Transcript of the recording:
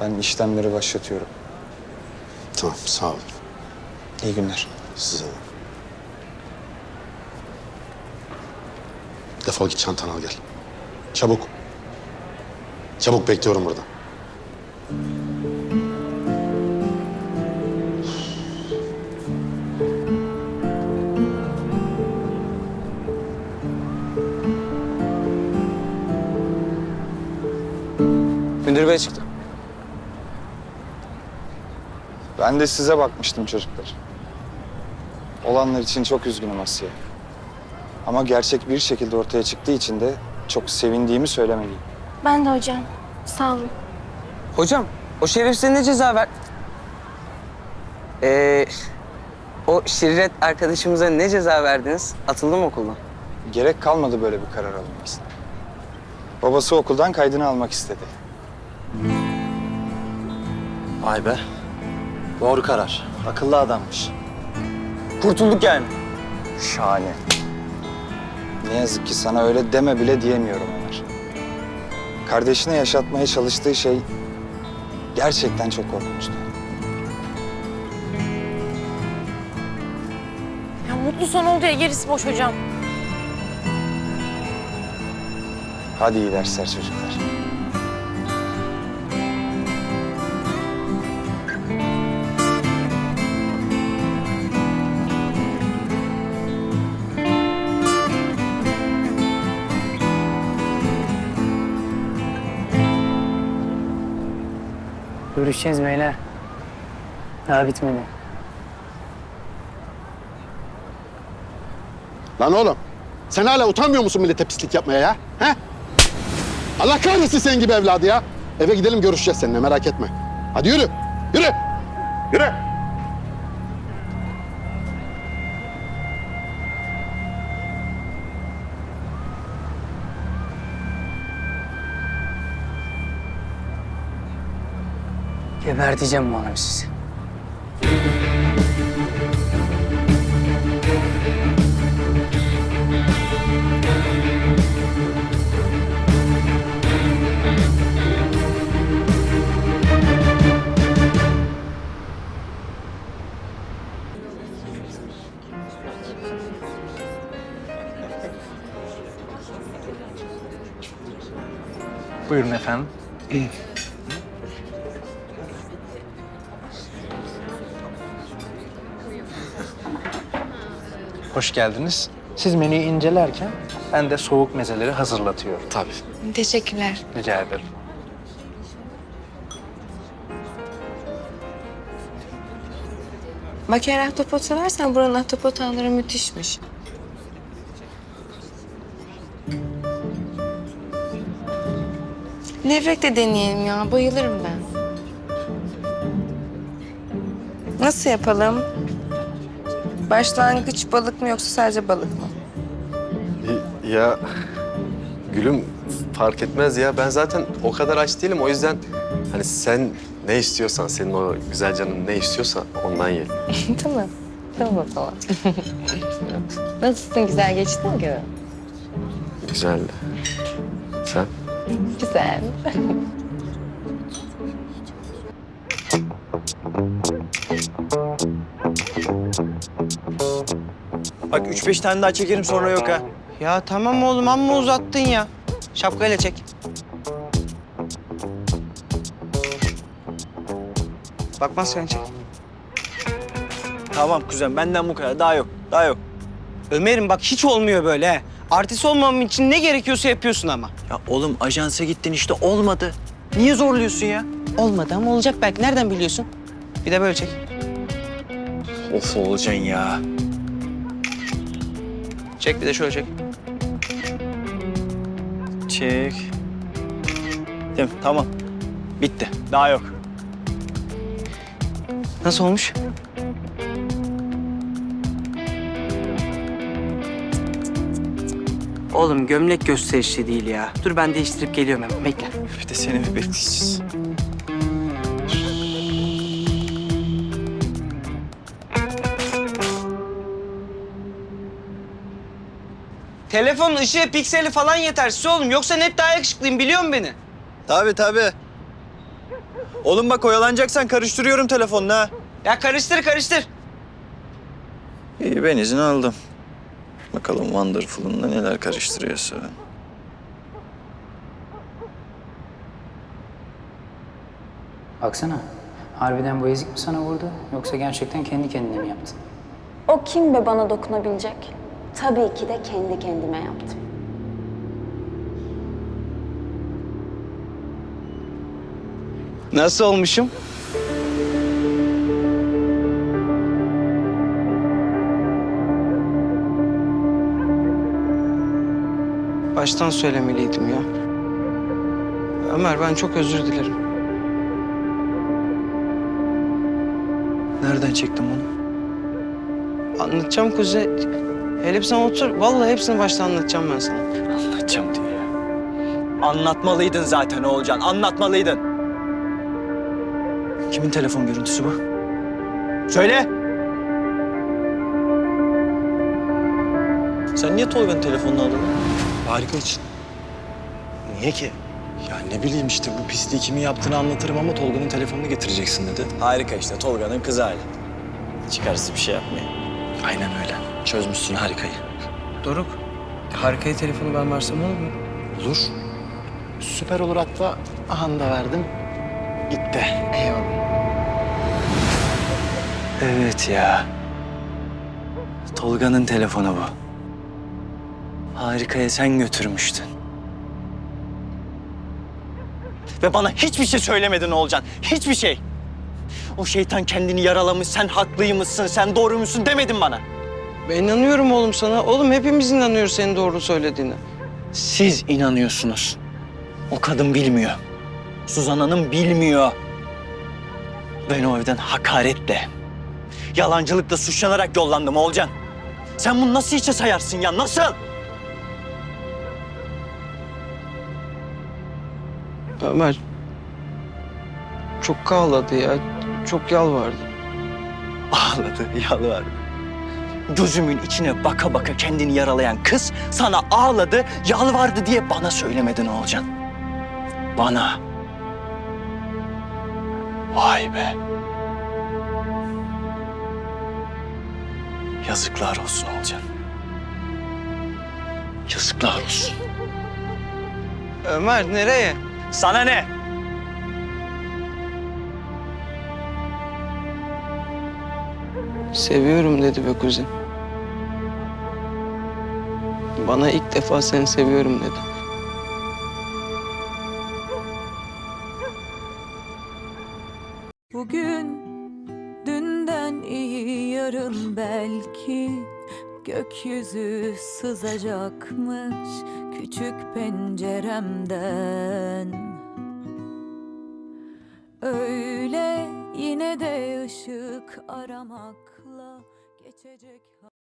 Ben işlemleri başlatıyorum. Tamam sağ olun. İyi günler. Size de. Defol git çantanı al gel. Çabuk. Çabuk bekliyorum burada. Müdür bey çıktı. Ben de size bakmıştım çocuklar. Olanlar için çok üzgünüm Asya. Ama gerçek bir şekilde ortaya çıktığı için de çok sevindiğimi söylemeliyim. Ben de hocam. Sağ olun. Hocam o şerif size ne ceza ver... Ee, o şiriret arkadaşımıza ne ceza verdiniz? Atıldı mı okuldan? Gerek kalmadı böyle bir karar alınmasına. Babası okuldan kaydını almak istedi. Vay be. Doğru karar. Akıllı adammış. Kurtulduk yani. Şahane. Ne yazık ki sana öyle deme bile diyemiyorum Ömer. Kardeşine yaşatmaya çalıştığı şey gerçekten çok korkunçtu. Ya mutlu son oldu ya gerisi boş hocam. Hadi iyi dersler çocuklar. Görüşeceğiz beyler. Daha bitmedi. Lan oğlum. Sen hala utanmıyor musun millete pislik yapmaya ya? He? Allah kahretsin senin gibi evladı ya. Eve gidelim görüşeceğiz seninle merak etme. Hadi yürü. Yürü. Yürü. Geberteceğim bu abi sizi. Buyurun efendim. Hoş geldiniz. Siz menüyü incelerken ben de soğuk mezeleri hazırlatıyorum. Tabii. Teşekkürler. Rica ederim. Bak eğer ahtapot seversen buranın ahtapot tavları müthişmiş. Levrek de deneyelim ya. Bayılırım ben. Nasıl yapalım? Başlangıç balık mı yoksa sadece balık mı? Ya gülüm fark etmez ya. Ben zaten o kadar aç değilim. O yüzden hani sen ne istiyorsan, senin o güzel canın ne istiyorsa ondan ye. tamam. Tamam o zaman. Nasılsın? Güzel geçti mi günün? Güzel. Sen? Güzel. Bak üç beş tane daha çekerim sonra yok ha. Ya tamam oğlum amma uzattın ya. Şapkayla çek. Bak maskanı çek. Tamam kuzen benden bu kadar. Daha yok. Daha yok. Ömer'im bak hiç olmuyor böyle he. Artist olmamam için ne gerekiyorsa yapıyorsun ama. Ya oğlum ajansa gittin işte olmadı. Niye zorluyorsun ya? Olmadı ama olacak belki. Nereden biliyorsun? Bir de böyle çek. Of olacaksın ya. Çek bir de şöyle çek. Çek. Tamam, tamam. Bitti. Daha yok. Nasıl olmuş? Oğlum gömlek gösterişli değil ya. Dur ben değiştirip geliyorum hemen. Bekle. Bir de seni mi bekleyeceğiz? Telefonun ışığı pikseli falan yetersiz oğlum. Yoksa net daha yakışıklıyım biliyor musun beni? Tabii tabii. Oğlum bak oyalanacaksan karıştırıyorum telefonunu ha. Ya karıştır karıştır. İyi ben izin aldım. Bakalım Wonderful'unda neler karıştırıyorsun. Baksana. Harbiden bu ezik mi sana vurdu? Yoksa gerçekten kendi kendine mi yaptın? O kim be bana dokunabilecek? Tabii ki de kendi kendime yaptım. Nasıl olmuşum? Baştan söylemeliydim ya. Ömer ben çok özür dilerim. Nereden çektin bunu? Anlatacağım Kuzey. Hele sen otur. Vallahi hepsini baştan anlatacağım ben sana. Anlatacağım diye ya. Anlatmalıydın zaten Oğulcan, anlatmalıydın. Kimin telefon görüntüsü bu? Söyle! Sen niye Tolga'nın telefonunu aldın? Harika için. Niye ki? Ya ne bileyim işte bu pisliği kimin yaptığını anlatırım ama Tolga'nın telefonunu getireceksin dedi. Harika işte Tolga'nın kızı hali. Çıkarsız bir şey yapmıyor. Aynen öyle. Çözmüşsün harikayı. Doruk. Harikayı telefonu ben versem olur mu? Olur. Süper olur hatta. Aha da verdim. Gitti. Evet ya. Tolga'nın telefonu bu. Harika'ya sen götürmüştün. Ve bana hiçbir şey söylemedin Olcan. Hiçbir şey. O şeytan kendini yaralamış, sen haklıymışsın, sen doğruymuşsun demedin bana. Ben inanıyorum oğlum sana. Oğlum hepimiz inanıyoruz senin doğru söylediğine. Siz inanıyorsunuz. O kadın bilmiyor. Suzan Hanım bilmiyor. Ben o evden hakaretle, yalancılıkla suçlanarak yollandım Olcan. Sen bunu nasıl içe sayarsın ya, nasıl? Ömer çok ağladı ya. Çok yalvardı. Ağladı, yalvardı. Gözümün içine baka baka kendini yaralayan kız sana ağladı, yalvardı diye bana söylemedin Olcan. Bana. Vay be. Yazıklar olsun Olcan. Yazıklar olsun. Ömer nereye? Sana ne? Seviyorum dedi be kuzen. Bana ilk defa seni seviyorum dedi. Bugün dünden iyi yarın belki gökyüzü sızacakmış küçük penceremden. Öyle yine de ışık aramakla geçecek.